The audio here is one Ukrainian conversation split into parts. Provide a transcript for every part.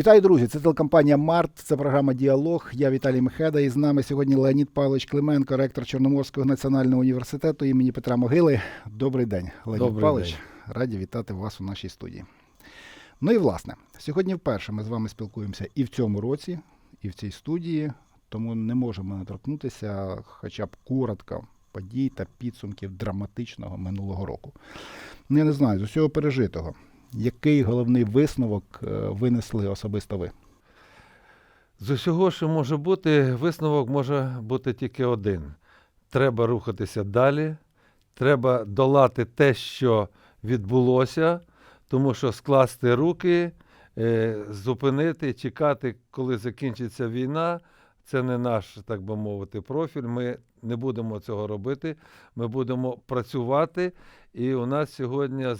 Вітаю, друзі! Це телекомпанія Март, це програма Діалог. Я Віталій Мехеда. І з нами сьогодні Леонід Павлович Клименко, ректор Чорноморського національного університету імені Петра Могили. Добрий день, Леонід Добрий Павлович. день. Раді вітати вас у нашій студії. Ну і власне, сьогодні вперше ми з вами спілкуємося і в цьому році, і в цій студії, тому не можемо не торкнутися хоча б коротко подій та підсумків драматичного минулого року. Ну, я не знаю, з усього пережитого. Який головний висновок е, винесли особисто ви? З усього, що може бути, висновок може бути тільки один. Треба рухатися далі, треба долати те, що відбулося, тому що скласти руки, е, зупинити, чекати, коли закінчиться війна. Це не наш, так би мовити, профіль. Ми не будемо цього робити. Ми будемо працювати. І у нас сьогодні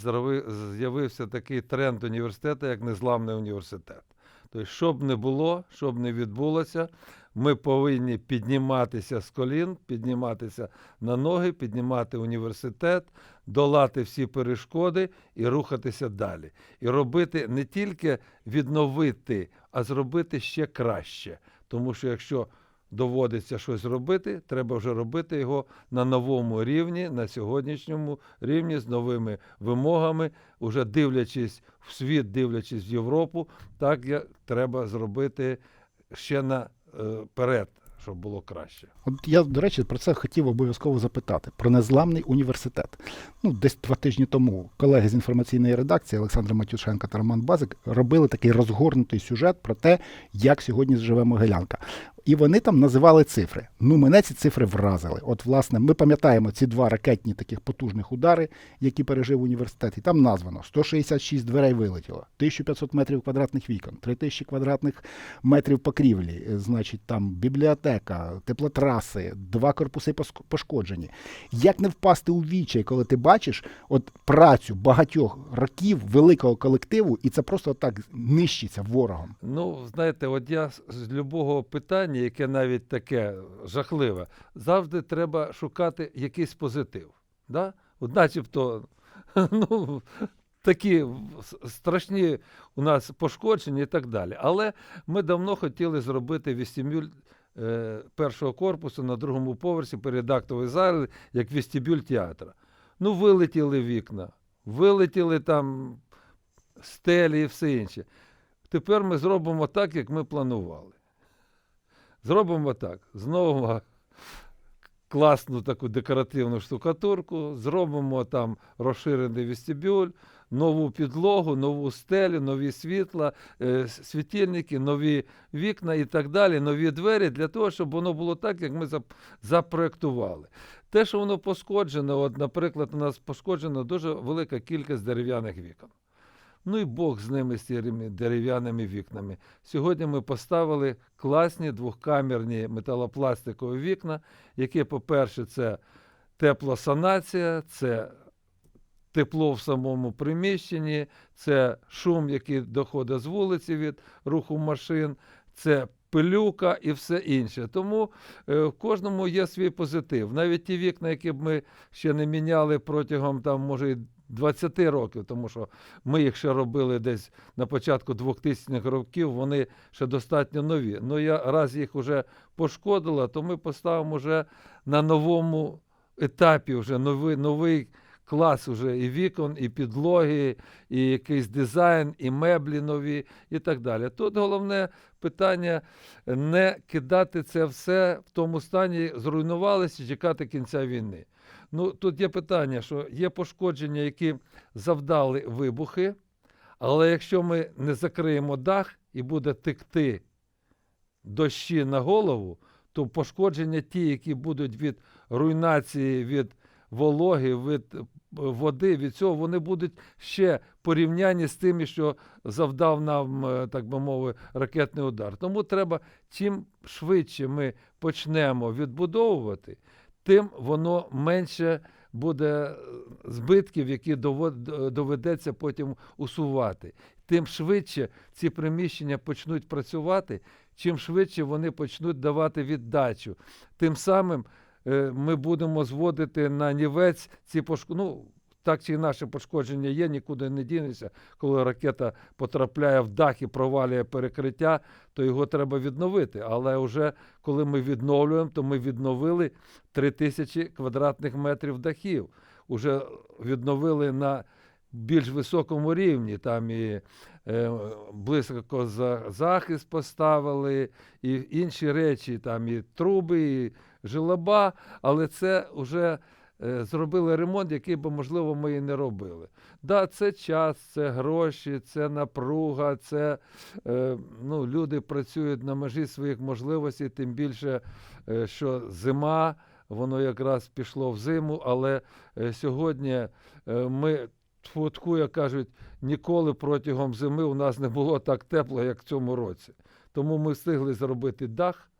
з'явився такий тренд університету, як незламний університет. Тобто, що б не було, що б не відбулося, ми повинні підніматися з колін, підніматися на ноги, піднімати університет, долати всі перешкоди і рухатися далі. І робити не тільки відновити, а зробити ще краще. Тому що якщо доводиться щось робити, треба вже робити його на новому рівні, на сьогоднішньому рівні з новими вимогами, уже дивлячись в світ, дивлячись в Європу, так треба зробити ще наперед, щоб було краще. От я, до речі, про це хотів обов'язково запитати про незламний університет. Ну, десь два тижні тому колеги з інформаційної редакції Олександр Матюшенка та Роман Базик робили такий розгорнутий сюжет про те, як сьогодні живе Могилянка. І вони там називали цифри. Ну, мене ці цифри вразили. От, власне, ми пам'ятаємо ці два ракетні таких потужних удари, які пережив університет. І там названо 166 дверей вилетіло, 1500 метрів квадратних вікон, 3000 квадратних метрів покрівлі, е, значить, там бібліотека, теплотраси, два корпуси пошкоджені. Як не впасти у вічай, коли ти бачиш от працю багатьох років великого колективу, і це просто так нищиться ворогом. Ну, знаєте, от я з- з любого питання, яке навіть таке жахливе, завжди треба шукати якийсь позитив. Да? От начебто, ну, такі страшні у нас пошкодження і так далі. Але ми давно хотіли зробити вестибюль е, першого корпусу на другому поверсі перед актовою залою, як вестибюль театра. Ну, вилетіли вікна, вилетіли там стелі і все інше. Тепер ми зробимо так, як ми планували. Зробимо так. Знову класну таку декоративну штукатурку, зробимо там розширений вестибюль, нову підлогу, нову стелю, нові світла, е, світильники, нові вікна і так далі, нові двері для того, щоб воно було так, як ми запроектували. Те, що воно пошкоджено, от, наприклад, у нас пошкоджена дуже велика кількість дерев'яних вікон. Ну і Бог з ними з цими дерев'яними вікнами. Сьогодні ми поставили класні двохкамерні металопластикові вікна, які, по-перше, це теплосанація, це тепло в самому приміщенні, це шум, який доходить з вулиці від руху машин, це пилюка і все інше. Тому е, в кожному є свій позитив. Навіть ті вікна, які б ми ще не міняли протягом там, може, 20 років, тому що ми їх ще робили десь на початку 2000-х років, вони ще достатньо нові. Ну я раз їх вже пошкодила, то ми поставимо вже на новому етапі вже новий, новий клас уже і вікон, і підлоги, і якийсь дизайн, і меблі нові, і так далі. Тут головне питання не кидати це все в тому стані, зруйнувалося, чекати кінця війни. Ну, тут є питання, що є пошкодження, які завдали вибухи, але якщо ми не закриємо дах і буде текти дощі на голову, то пошкодження ті, які будуть від руйнації, від вологи, від е, води, від цього, вони будуть ще порівнянні з тими, що завдав нам, е, так би мовити, ракетний удар. Тому треба, чим швидше ми почнемо відбудовувати, тим воно менше буде е, збитків, які дово- доведеться потім усувати. Тим швидше ці приміщення почнуть працювати, чим швидше вони почнуть давати віддачу. Тим самим е, ми будемо зводити на нівець ці пошк... ну, так чи інакше пошкодження є, нікуди не дінеться. Коли ракета потрапляє в дах і провалює перекриття, то його треба відновити. Але вже коли ми відновлюємо, то ми відновили 3 тисячі квадратних метрів дахів. Уже відновили на більш високому рівні. Там і е, близько за захист поставили, і інші речі, там і труби, і желоба, але це вже зробили ремонт, який би, можливо, ми і не робили. Да, це час, це гроші, це напруга, це е, ну, люди працюють на межі своїх можливостей, тим більше, е, що зима, воно якраз пішло в зиму, але е, сьогодні е, ми. Тфу-тфу, як кажуть, ніколи протягом зими у нас не було так тепло, як в цьому році. Тому ми встигли зробити дах,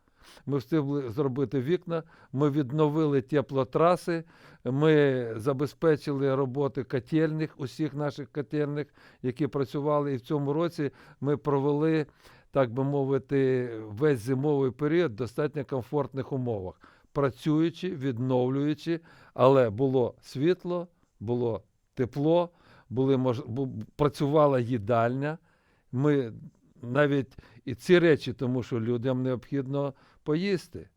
ми встигли зробити вікна, ми відновили теплотраси, ми забезпечили роботи котельних, усіх наших котельних, які працювали. І в цьому році ми провели, так би мовити, весь зимовий період в достатньо комфортних умовах, працюючи, відновлюючи, але було світло, було тепло, були мож... працювала їдальня. Ми навіть і ці речі, тому що людям необхідно поїсти.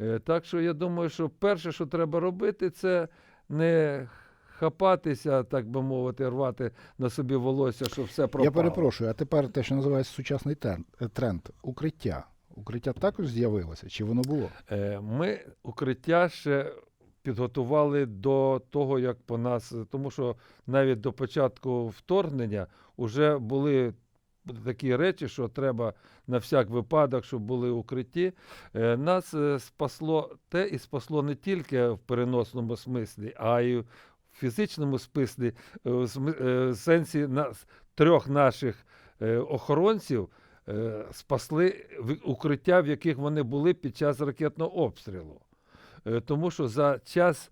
Е, Так що я думаю, що перше, що треба робити, це не хапатися, так би мовити, рвати на собі волосся, щоб все пропало. Я перепрошую, а тепер те, що називається сучасний тренд, е, тренд укриття. Укриття також з'явилося, чи воно було? Е, Ми укриття ще підготували до того, як по нас, тому що навіть до початку вторгнення вже були такі речі, що треба на всяк випадок, щоб були укритті. Е, Нас е, спасло те і спасло не тільки в переносному смислі, а й в фізичному смислі, е, в сенсі нас, трьох наших охоронців спасли укриття, в яких вони були під час ракетного обстрілу. Тому що за час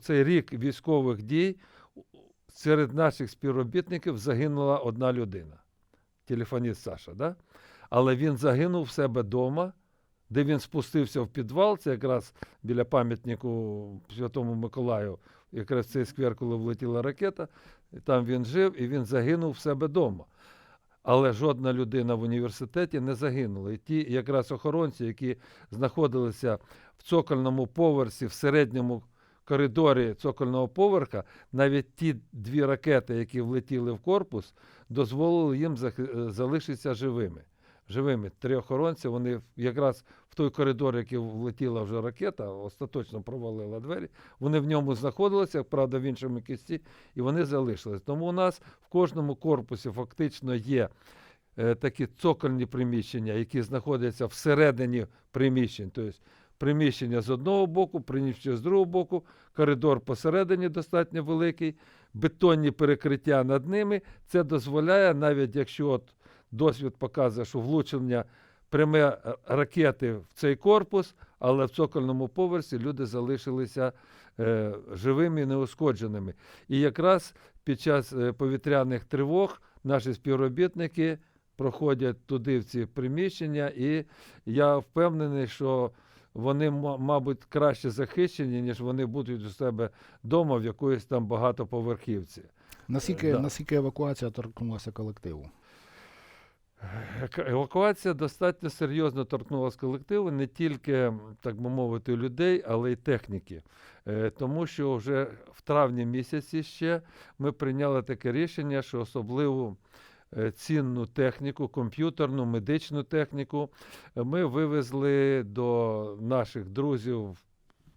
цей рік військових дій серед наших співробітників загинула одна людина, телефоніст Саша. Да? Але він загинув в себе вдома, де він спустився в підвал, це якраз біля пам'ятнику Святому Миколаю, якраз в цей сквер, коли влетіла ракета. І Там він жив і він загинув в себе вдома. Але жодна людина в університеті не загинула. І ті якраз охоронці, які знаходилися в цокольному поверсі, в середньому коридорі цокольного поверха, навіть ті дві ракети, які влетіли в корпус, дозволили їм е, залишитися живими. Живими три охоронці, вони якраз в той коридор, який влетіла вже ракета, остаточно провалила двері. Вони в ньому знаходилися, правда, в іншому кісті, і вони залишились. Тому у нас в кожному корпусі фактично є е, такі цокольні приміщення, які знаходяться всередині приміщень. Тобто приміщення з одного боку, приміщення з другого боку, коридор посередині достатньо великий, бетонні перекриття над ними. Це дозволяє, навіть якщо от досвід показує, що влучення пряме ракети в цей корпус, але в цокольному поверсі люди залишилися е, живими і неушкодженими. І якраз під час е, повітряних тривог наші співробітники проходять туди в ці приміщення, і я впевнений, що вони, мабуть, краще захищені, ніж вони будуть у себе вдома в якоїсь там багатоповерхівці. Наскільки, да. наскільки евакуація торкнулася колективу? Евакуація достатньо серйозно торкнулася колективу, не тільки, так би мовити, людей, але й техніки. Е, Тому що вже в травні місяці ще ми прийняли таке рішення, що особливу е, цінну техніку, комп'ютерну, медичну техніку е, ми вивезли до наших друзів в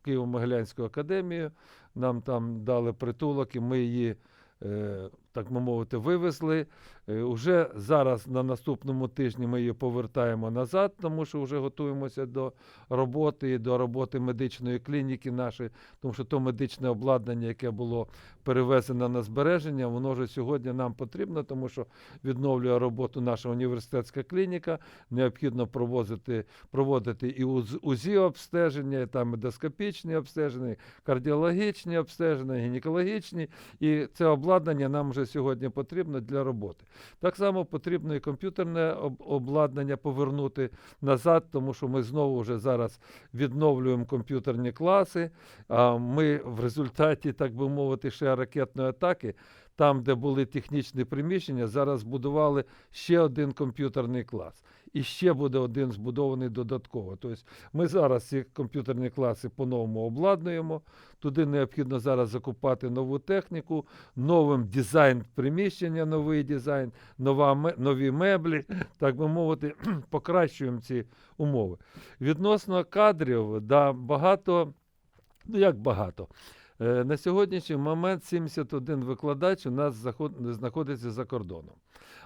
Києво-Могилянську академію. Нам там дали притулок, і ми її, е, так би мовити, вивезли. Е, Уже зараз на наступному тижні ми її повертаємо назад, тому що вже готуємося до роботи і до роботи медичної клініки нашої, тому що то медичне обладнання, яке було перевезено на збереження, воно вже сьогодні нам потрібно, тому що відновлює роботу наша університетська клініка. Необхідно проводити, проводити і УЗ- УЗІ обстеження, і там ендоскопічні обстеження, кардіологічні обстеження, гінекологічні. І це обладнання нам вже сьогодні потрібно для роботи. Так само потрібно і комп'ютерне обладнання повернути назад, тому що ми знову вже зараз відновлюємо комп'ютерні класи. А ми в результаті, так би мовити, ще ракетної атаки, там, де були технічні приміщення, зараз збудували ще один комп'ютерний клас. І ще буде один збудований додатково. Тобто ми зараз ці комп'ютерні класи по-новому обладнуємо. Туди необхідно зараз закупати нову техніку, новим дизайн приміщення, новий дизайн, нова, нові меблі, так би мовити, покращуємо ці умови. Відносно кадрів, да, багато, ну як багато. Е, На сьогоднішній момент 71 викладач у нас знаходиться за кордоном.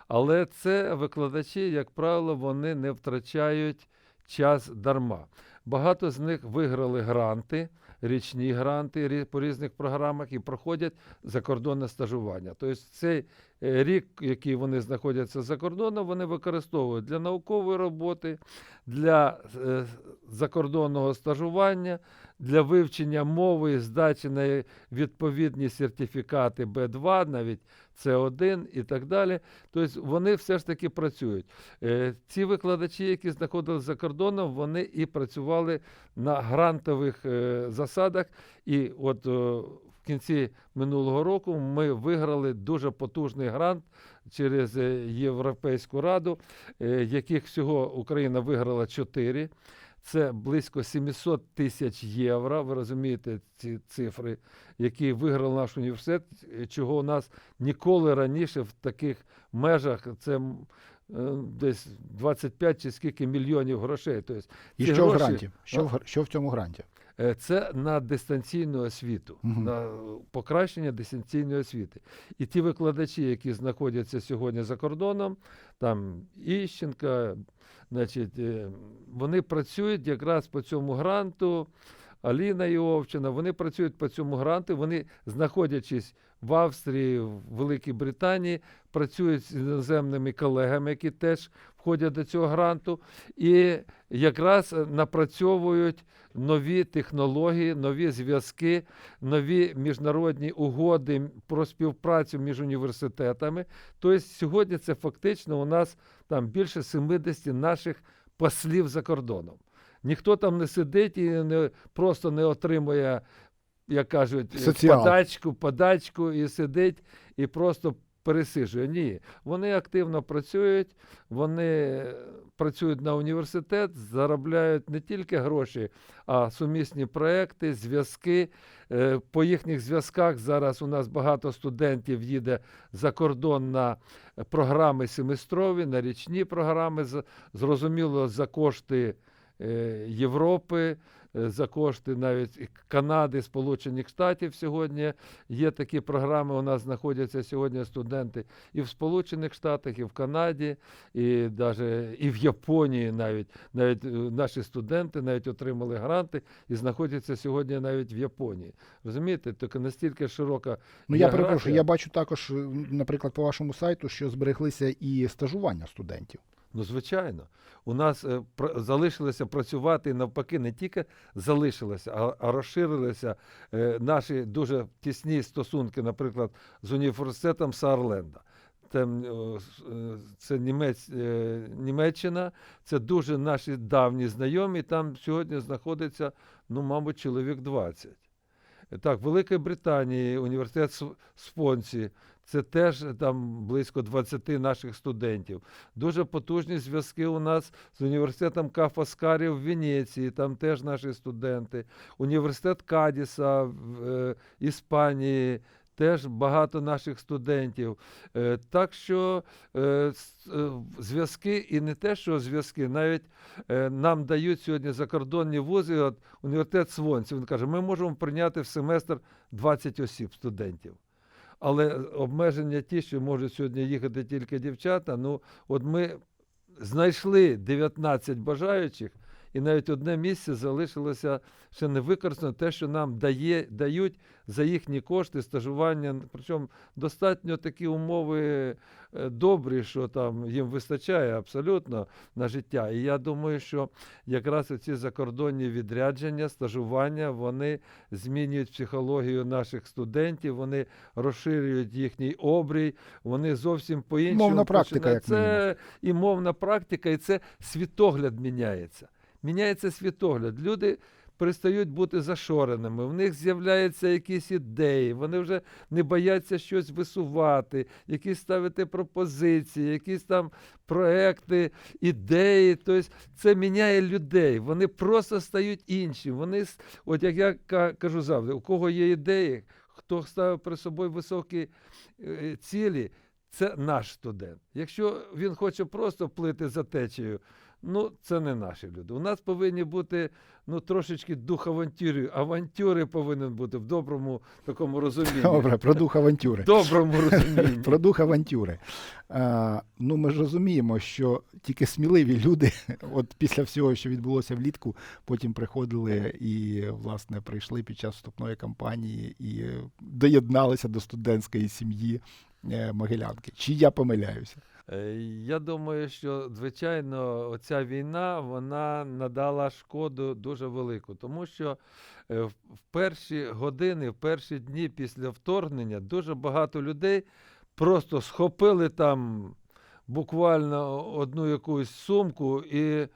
Але це викладачі, як правило, вони не втрачають час дарма. Багато з них виграли гранти, річні гранти по різних програмах і проходять закордонне стажування. Тобто цей рік, який вони знаходяться за кордоном, вони використовують для наукової роботи, для е, закордонного стажування, для вивчення мови, здачі на відповідні сертифікати Б2, навіть С1 і так далі. Тобто вони все ж таки працюють. Е, Ці викладачі, які знаходилися за кордоном, вони і працювали на грантових е, засадах. І от кінці минулого року ми виграли дуже потужний грант через е, Європейську раду, е, яких всього Україна виграла 4. Це близько 700 тисяч євро. Ви розумієте ці цифри, які виграв наш університет, чого у нас ніколи раніше в таких межах це е, десь 25 чи скільки мільйонів грошей. Тобто, І що в гранті? Що в, що в цьому гранті? Е, Це на дистанційну освіту, Мгм. на покращення дистанційної освіти. І ті викладачі, які знаходяться сьогодні за кордоном, там Іщенка, значить, е, вони працюють якраз по цьому гранту. Аліна Іовчина, вони працюють по цьому гранту, вони, знаходячись в Австрії, в Великій Британії, працюють з іноземними колегами, які теж входять до цього гранту, і якраз е, напрацьовують нові технології, нові зв'язки, нові міжнародні угоди про співпрацю між університетами. Тобто сьогодні це фактично у нас там більше 70 наших послів за кордоном. Ніхто там не сидить і не, просто не отримує, як кажуть, Соціал. подачку, подачку і сидить і просто пересиджує. Ні, вони активно працюють, вони працюють на університет, заробляють не тільки гроші, а сумісні проекти, зв'язки. Е, По їхніх зв'язках зараз у нас багато студентів їде за кордон на програми семестрові, на річні програми, зрозуміло, за кошти е, Європи, е, за кошти навіть Канади, Сполучених Штатів сьогодні є такі програми. У нас знаходяться сьогодні студенти і в Сполучених Штатах, і в Канаді, і навіть і в Японії навіть. Навіть е, наші студенти навіть отримали гранти і знаходяться сьогодні навіть в Японії. Розумієте, тільки настільки широка. Ну я перепрошую, я бачу також, е, наприклад, по вашому сайту, що збереглися і стажування студентів. Ну, звичайно, у нас е, залишилося працювати навпаки, не тільки залишилося, а, а розширилися е, наші дуже тісні стосунки, наприклад, з університетом Саарленда. Там, е, е, це Німець, е, Німеччина, це дуже наші давні знайомі. Там сьогодні знаходиться, ну, мабуть, чоловік 20. Так, в Великій Британії університет Спонсі, це теж е, там близько 20 наших студентів. Дуже потужні зв'язки у нас з університетом Ка Фаскарі в Венеції, там теж наші студенти. Університет Кадіса в е, Іспанії. Теж багато наших студентів. Е, так що е, зв'язки, і не те, що зв'язки, навіть нам дають сьогодні закордонні вузи. От університет Свонців він каже, ми можемо прийняти в семестр 20 осіб студентів. Але обмеження ті, що можуть сьогодні їхати тільки дівчата. Ну, от ми знайшли 19 бажаючих і навіть одне місце залишилося ще не використано те, що нам дає, дають за їхні кошти стажування. Причому достатньо такі умови е, добрі, що там їм вистачає абсолютно на життя. І я думаю, що якраз ці закордонні відрядження, стажування, вони змінюють психологію наших студентів, вони розширюють їхній обрій, вони зовсім по-іншому. Мовна практика, як Це і мовна практика, і це світогляд міняється. Міняється світогляд. Люди перестають бути зашореними, в них з'являються якісь ідеї, вони вже не бояться щось висувати, якісь ставити пропозиції, якісь там проекти, ідеї. Тобто це міняє людей. Вони просто стають інші. Вони, от як я кажу завжди, у кого є ідеї, хто ставив перед собою високі е, цілі, це наш студент. Якщо він хоче просто плити за течією, ну це не наші люди. У нас повинні бути ну, трошечки дух авантюри. Авантюри повинен бути в доброму такому розумінні. Добре, про дух авантюри. Доброму розумінні. Про дух авантюри. А, ну, ми ж розуміємо, що тільки сміливі люди, от після всього, що відбулося влітку, потім приходили і, власне, прийшли під час вступної кампанії і доєдналися до студентської сім'ї е, Могилянки. Чи я помиляюся? Е, Я думаю, що звичайно оця війна вона надала шкоду дуже велику, тому що е, в перші години, в перші дні після вторгнення дуже багато людей просто схопили там буквально одну якусь сумку і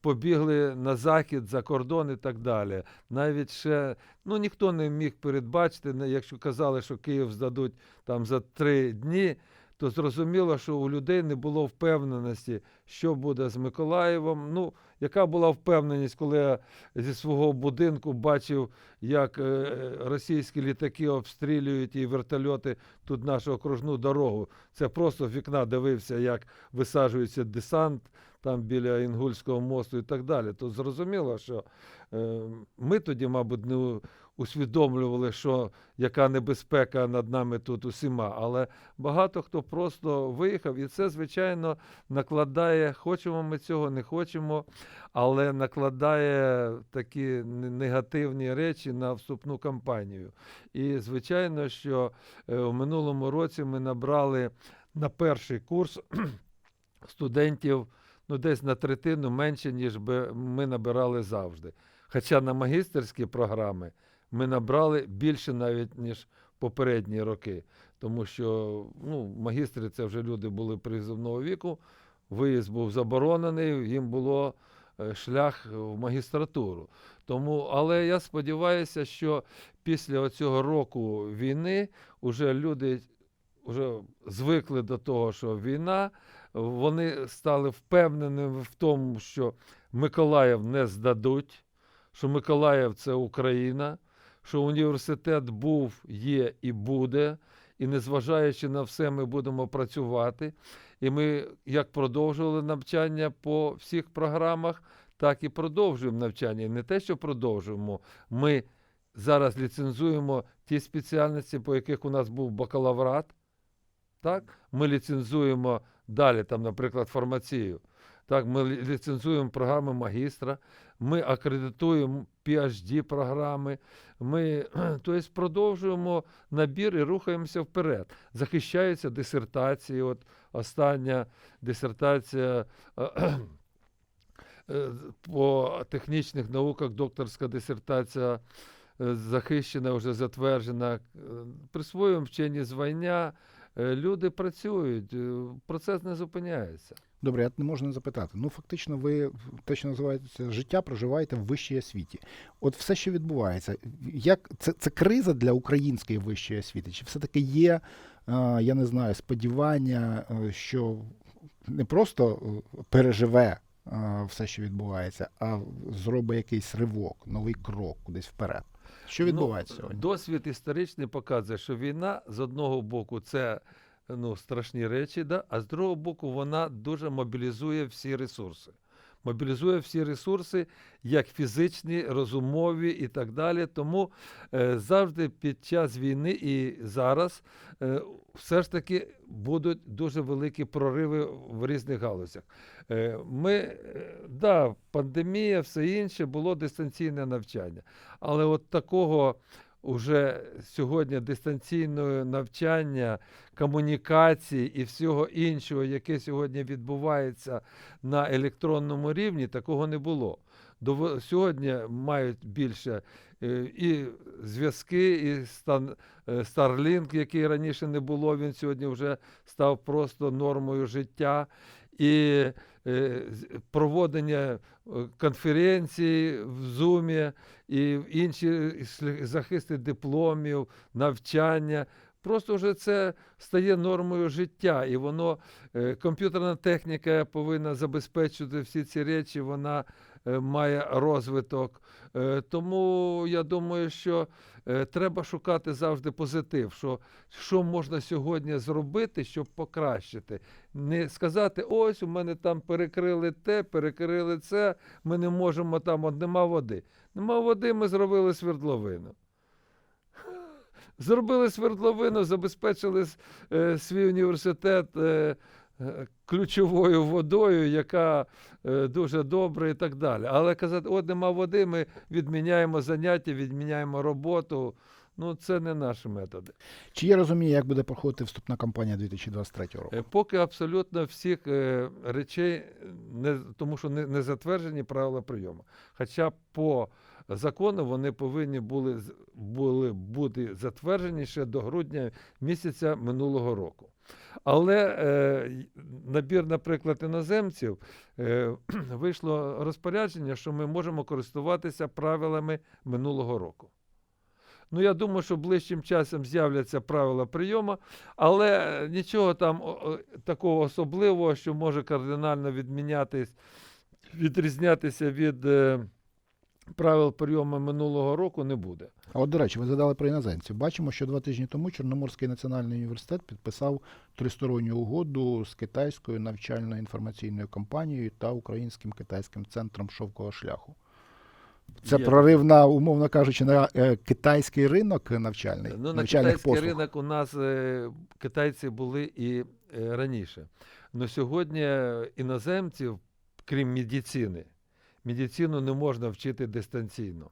побігли на захід, за кордон і так далі. Навіть ще ну ніхто не міг передбачити, якщо казали, що Київ здадуть там за три дні то зрозуміло, що у людей не було впевненості, що буде з Миколаєвом. Ну, яка була впевненість, коли я зі свого будинку бачив, як е, російські літаки обстрілюють і вертольоти тут нашу окружну дорогу. Це просто в вікна дивився, як висаджується десант там біля Інгульського мосту і так далі. То зрозуміло, що е, ми тоді, мабуть, не усвідомлювали, що яка небезпека над нами тут усіма. Але багато хто просто виїхав, і це, звичайно, накладає, хочемо ми цього, не хочемо, але накладає такі негативні речі на вступну кампанію. І, звичайно, що е, в минулому році ми набрали на перший курс студентів ну, десь на третину менше, ніж би ми набирали завжди. Хоча на магістерські програми ми набрали більше навіть, ніж попередні роки. Тому що ну, магістри це вже люди були призовного віку, виїзд був заборонений, їм було е, шлях в магістратуру. Тому, але я сподіваюся, що після цього року війни вже люди вже звикли до того, що війна, вони стали впевненими в тому, що Миколаїв не здадуть, що Миколаїв це Україна, що університет був, є і буде, і незважаючи на все, ми будемо працювати. І ми як продовжували навчання по всіх програмах, так і продовжуємо навчання. І не те, що продовжуємо, ми зараз ліцензуємо ті спеціальності, по яких у нас був бакалаврат. Так? Ми ліцензуємо далі, там, наприклад, фармацію. Так, ми ліцензуємо програми магістра, ми акредитуємо PhD програми, ми тобто, продовжуємо набір і рухаємося вперед. Захищаються дисертації. От остання дисертація е, по технічних науках, докторська дисертація е, захищена, вже затверджена. Е, Присвоюємо вчені звання. Е, Люди працюють, е, процес не зупиняється. Добре, я не можу не запитати. Ну, фактично, ви те, що називається життя, проживаєте в вищій освіті. От все, що відбувається, як це, це криза для української вищої освіти? Чи все-таки є, е, я не знаю, сподівання, що не просто переживе все, що відбувається, а зробить якийсь ривок, новий крок кудись вперед? Що відбувається Ну, сьогодні? Досвід історичний показує, що війна з одного боку це ну, страшні речі, да? а з другого боку, вона дуже мобілізує всі ресурси. Мобілізує всі ресурси, як фізичні, розумові і так далі. Тому е, завжди під час війни і зараз е, все ж таки будуть дуже великі прориви в різних галузях. Е, Ми, е, да, пандемія, все інше, було дистанційне навчання. Але от такого уже сьогодні дистанційного навчання, комунікації і всього іншого, яке сьогодні відбувається на електронному рівні, такого не було. Дово- Сьогодні мають більше е, і зв'язки, і е, Starlink, який раніше не було, він сьогодні вже став просто нормою життя. І е, проводення е, конференцій в Зумі і інші шлях- захисти дипломів, навчання. Просто вже це стає нормою життя, і воно е, комп'ютерна техніка повинна забезпечувати всі ці речі, вона е, має розвиток. Е, Тому я думаю, що е, треба шукати завжди позитив, що, що можна сьогодні зробити, щоб покращити. Не сказати, ось у мене там перекрили те, перекрили це, ми не можемо там, от нема води. Нема води, ми зробили свердловину. Зробили свердловину, забезпечили е, свій університет е, е, ключовою водою, яка е, дуже добра і так далі. Але казати, от нема води, ми відміняємо заняття, відміняємо роботу. Ну, це не наші методи. Чи є розуміння, як буде проходити вступна кампанія 2023 року? Е, Поки абсолютно всіх е, речей, не, тому що не, не затверджені правила прийому. Хоча по закону вони повинні були, були бути затверджені ще до грудня місяця минулого року. Але е, набір, наприклад, іноземців е, вийшло розпорядження, що ми можемо користуватися правилами минулого року. Ну, я думаю, що ближчим часом з'являться правила прийому, але е, нічого там такого особливого, що може кардинально відмінятись, відрізнятися від е, правил прийому минулого року, не буде. А от, до речі, ви згадали про іноземців. Бачимо, що два тижні тому Чорноморський національний університет підписав тристоронню угоду з китайською навчально-інформаційною компанією та українським китайським центром шовкового шляху. Це Є. прорив на, умовно кажучи, на е, китайський ринок навчальний, Ну, на китайський послуг. ринок у нас е, китайці були і е, раніше. Но сьогодні іноземців, крім медицини, медицину не можна вчити дистанційно.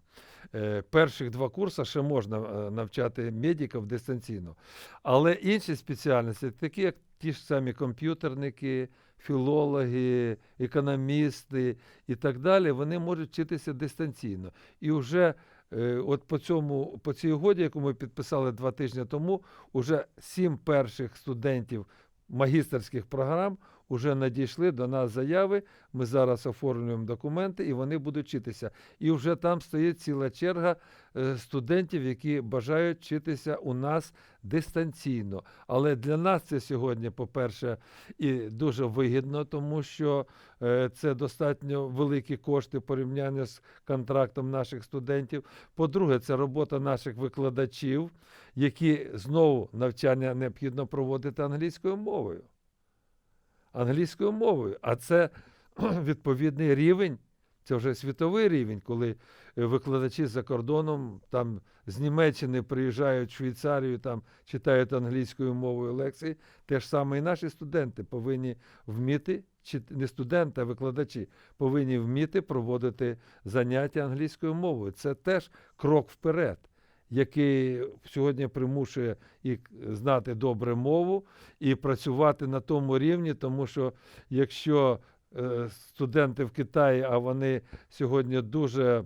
Е, перших два курси ще можна е, навчати медиків дистанційно. Але інші спеціальності, такі як ті ж самі комп'ютерники, філологи, економісти і так далі, вони можуть вчитися дистанційно. І вже Е, От по цьому, по цій угоді, яку ми підписали два тижні тому, уже сім перших студентів магістерських програм вже надійшли до нас заяви. Ми зараз оформлюємо документи, і вони будуть вчитися. І вже там стоїть ціла черга е, студентів, які бажають вчитися у нас дистанційно. Але для нас це сьогодні, по-перше, і дуже вигідно, тому що е, це достатньо великі кошти порівняння з контрактом наших студентів. По-друге, це робота наших викладачів, які знову навчання необхідно проводити англійською мовою. Англійською мовою. А це відповідний рівень, це вже світовий рівень, коли е, викладачі за кордоном там з Німеччини приїжджають в Швейцарію, там читають англійською мовою лекції. Те ж саме і наші студенти повинні вміти, чи не студенти, а викладачі повинні вміти проводити заняття англійською мовою. Це теж крок вперед, який сьогодні примушує і знати добре мову, і працювати на тому рівні, тому що якщо е, студенти в Китаї, а вони сьогодні дуже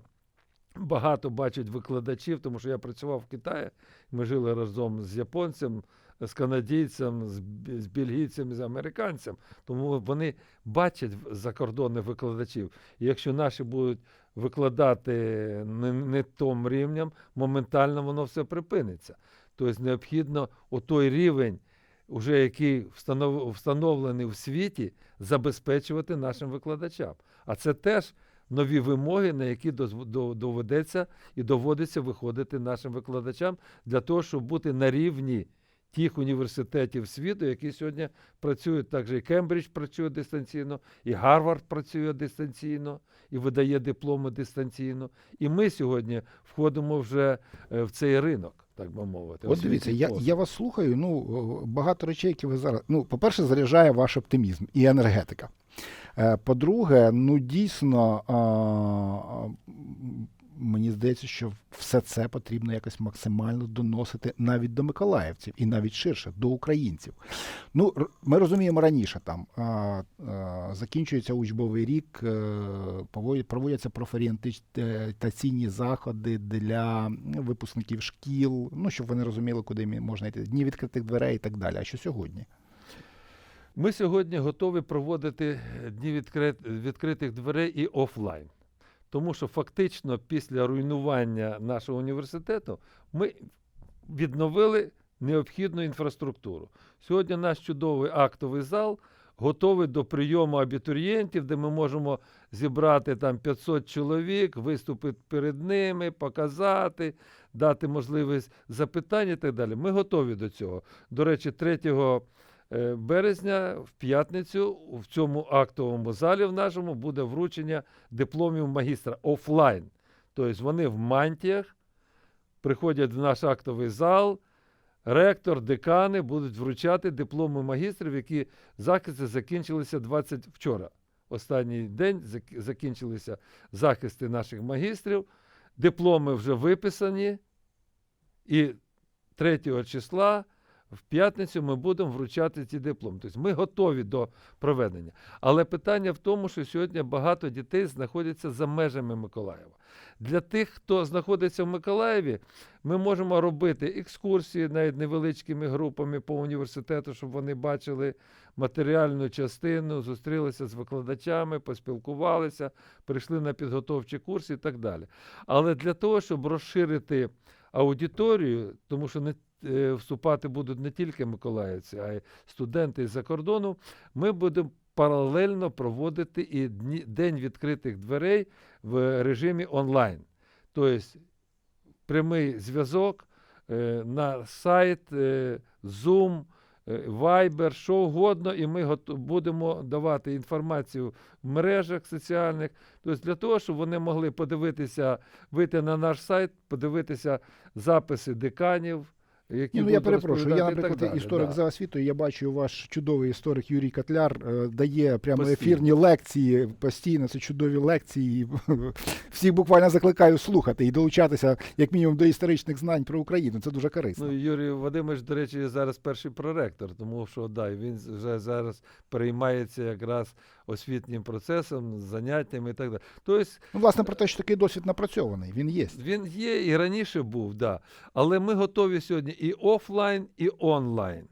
багато бачать викладачів, тому що я працював в Китаї, ми жили разом з японцем, з канадійцем, з, бельгійцем, з американцем. Тому вони бачать закордонних викладачів. І якщо наші будуть викладати не, не том рівнем, моментально воно все припиниться. Тобто необхідно у той рівень, уже який встанов, встановлений в світі, забезпечувати нашим викладачам. А це теж нові вимоги, на які доведеться і доводиться виходити нашим викладачам для того, щоб бути на рівні тих університетів світу, які сьогодні працюють. Також і Кембридж працює дистанційно, і Гарвард працює дистанційно і видає дипломи дистанційно. І ми сьогодні входимо вже е, в цей ринок, так би мовити. От дивіться, я, я вас слухаю. Ну, багато речей, які ви зараз. Ну, по-перше, заряджає ваш оптимізм і енергетика. Е, По-друге, ну дійсно, мені здається, що все це потрібно якось максимально доносити навіть до миколаївців і навіть ширше до українців. Ну, ми розуміємо раніше там а, а, закінчується учбовий рік, е, поводять- проводяться профорієнтаційні заходи для випускників шкіл, ну щоб вони розуміли, куди можна йти, дні відкритих дверей і так далі. А що сьогодні? Ми сьогодні готові проводити дні відкрит- відкритих дверей і офлайн. Тому що фактично після руйнування нашого університету ми відновили необхідну інфраструктуру. Сьогодні наш чудовий актовий зал готовий до прийому абітурієнтів, де ми можемо зібрати там 500 чоловік, виступити перед ними, показати, дати можливість запитань і так далі. Ми готові до цього. До речі, 3 е, березня в п'ятницю в цьому актовому залі в нашому буде вручення дипломів магістра офлайн. Тобто вони в мантіях приходять в наш актовий зал. Ректор, декани будуть вручати дипломи магістрів, які захисти закінчилися 20 вчора. Останній день закінчилися захисти наших магістрів. Дипломи вже виписані. І 3 числа в п'ятницю ми будемо вручати ці дипломи. Тобто ми готові до проведення. Але питання в тому, що сьогодні багато дітей знаходяться за межами Миколаєва. Для тих, хто знаходиться в Миколаєві, ми можемо робити екскурсії навіть невеличкими групами по університету, щоб вони бачили матеріальну частину, зустрілися з викладачами, поспілкувалися, прийшли на підготовчі курси і так далі. Але для того, щоб розширити аудиторію, тому що не вступати будуть не тільки миколаївці, а й студенти з-за кордону, ми будемо паралельно проводити і день відкритих дверей в режимі онлайн. Тобто прямий зв'язок е, на сайт, е, Zoom, е, Viber, що угодно, і ми будемо давати інформацію в мережах соціальних. Тобто для того, щоб вони могли подивитися, вийти на наш сайт, подивитися записи деканів. Які ну я перепрошую. Я, наприклад, далі, історик да. за освітою. Я бачу, ваш чудовий історик Юрій Котляр е, дає прямо Постійно. ефірні лекції постійно. Це чудові лекції. Всіх буквально закликаю слухати і долучатися, як мінімум, до історичних знань про Україну. Це дуже корисно. Ну, Юрій Вадимович, до речі, зараз перший проректор, тому що да, він вже зараз переймається якраз освітнім процесом, заняттями і так далі. Тобто Ну, власне, про те, що такий досвід напрацьований. Він є. він є і раніше був, да. але ми готові сьогодні і офлайн, і онлайн.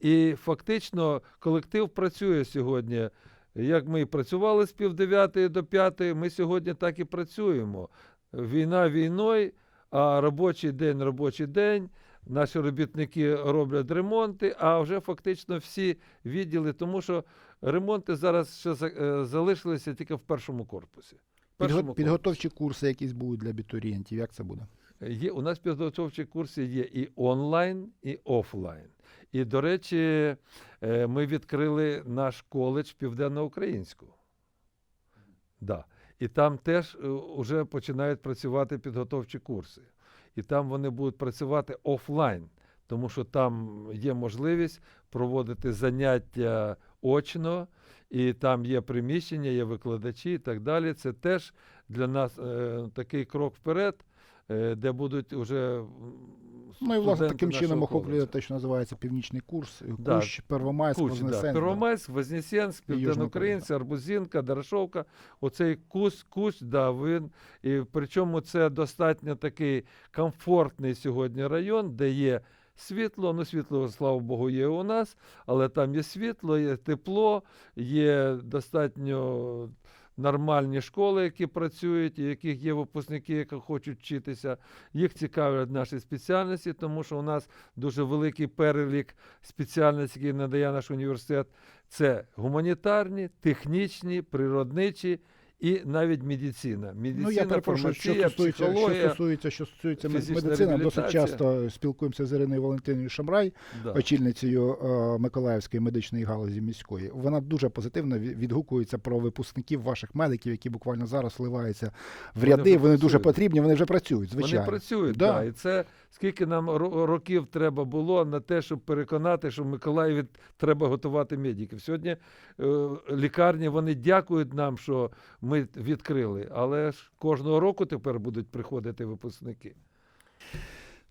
І фактично колектив працює сьогодні. Як ми працювали з пів дев'ятої до п'ятої, ми сьогодні так і працюємо. Війна війною, а робочий день робочий день. Наші робітники роблять ремонти, а вже фактично всі відділи, тому що ремонти зараз ще е, залишилися тільки в першому корпусі. В Підго- корпусі. Підготовчі курси якісь будуть для абітурієнтів. Як це буде? Є, у нас підготовчі курси є і онлайн, і офлайн. І, до речі, е, ми відкрили наш коледж південноукраїнську. Да. І там теж вже починають працювати підготовчі курси. І там вони будуть працювати офлайн, тому що там є можливість проводити заняття очно, і там є приміщення, є викладачі і так далі. Це теж для нас е, такий крок вперед, е, де будуть вже Ну і власне таким чином охоплює те, що називається північний курс, е, Да. Кущ, Первомайськ, Кущ, да. Первомайськ, Вознесенськ, І Південноукраїнська, Арбузінка, Дорошовка. Оцей кус, кущ, да, він, і причому це достатньо такий комфортний сьогодні район, де є світло. Ну, світло, слава Богу, є у нас, але там є світло, є тепло, є достатньо нормальні школи, які працюють, і яких є випускники, які хочуть вчитися. Їх цікавлять наші спеціальності, тому що у нас дуже великий перелік спеціальностей, які надає наш університет. Це гуманітарні, технічні, природничі і навіть медицина. Медицина, Ну, я перепрошую, що стосується, що стосується, що стосується мед- медицини, досить часто спілкуємося з Іриною Валентиною Шамрай, Да. очільницею е, Миколаївської медичної галузі міської. Вона дуже позитивно відгукується про випускників ваших медиків, які буквально зараз вливаються в ряди. вже Вони дуже потрібні, вони вже працюють. Звичайно, Вони працюють, Да. да. і це скільки нам років треба було на те, щоб переконати, що в Миколаєві треба готувати медиків. Сьогодні е, лікарні вони дякують нам, що ми відкрили, але ж кожного року тепер будуть приходити випускники.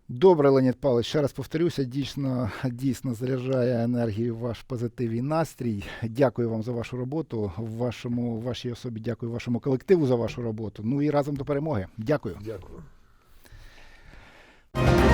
Добре, Леонід Павлович, ще раз повторюся, дійсно, дійсно заряджає енергію ваш позитив і настрій. Дякую вам за вашу роботу. Вашому вашій особі дякую вашому колективу за вашу роботу. Ну і разом до перемоги. Дякую. Дякую. Thank you.